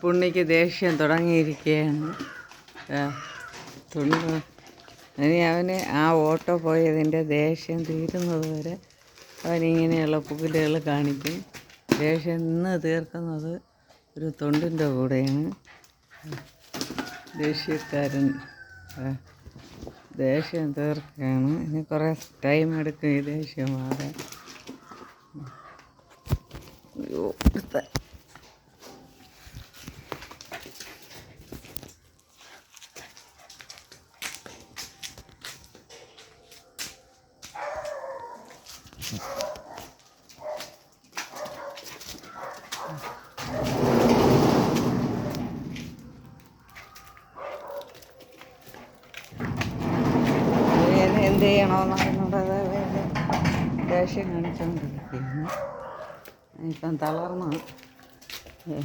പുണ്ണിക്ക് ദേഷ്യം തുടങ്ങിയിരിക്കുകയാണ്. തുണ്ട് തുണി ഇനി അവന് ആ ഓട്ടോ പോയതിന്റെ ദേഷ്യം തീരുന്നത് വരെ അവനിങ്ങനെയുള്ള പുകിലുകൾ കാണിക്കും. ദേഷ്യം ഇന്ന് തീർക്കുന്നത് ഒരു തൊണ്ടിന്റെ കൂടെയാണ്. ദേഷ്യക്കാരൻ ദേഷ്യം തീർക്കുകയാണ്. ഇനി കുറേ ടൈം എടുക്കും ഈ ദേഷ്യം മാറാൻ. അയ്യോ, എന്ത് ചെയ്യണമെന്ന് ദേഷ്യം കാണിച്ചുകൊണ്ടിരിക്കുകയാണ് ഇപ്പം തളർന്നു.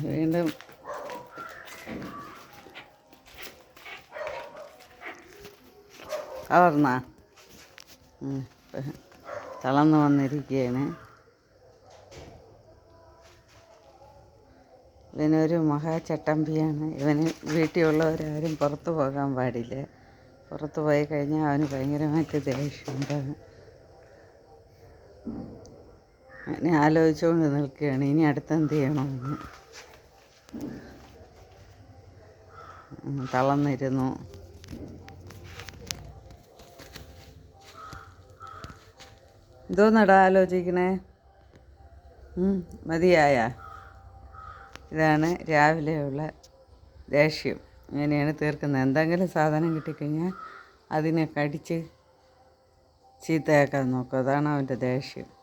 വീണ്ടും തളർന്നാ? തളർന്നു വന്നിരിക്കുകയാണ് ഇവനൊരു മഹാചട്ടമ്പിയാണ്. ഇവന് വീട്ടിലുള്ളവരാരും പുറത്തു പോകാൻ പാടില്ല. പുറത്തു പോയി കഴിഞ്ഞാൽ അവന് ഭയങ്കരമായിട്ട് ദേഷ്യമുണ്ടാകും. അങ്ങനെ ആലോചിച്ചുകൊണ്ട് നിൽക്കുകയാണ്. ഇനി അടുത്തെന്ത് ചെയ്യണമെന്ന്. തളർന്നിരുന്നു. എന്തോന്നടാ ആലോചിക്കണേ? മതിയായ. ഇതാണ് രാവിലെയുള്ള ദേഷ്യം. ഇങ്ങനെയാണ് തീർക്കുന്നത്. എന്തെങ്കിലും സാധനം കിട്ടിക്കഴിഞ്ഞാൽ അതിനെ കടിച്ച് ചീത്തയാക്കാൻ നോക്കും. അതാണ് അവന്റെ ദേഷ്യം.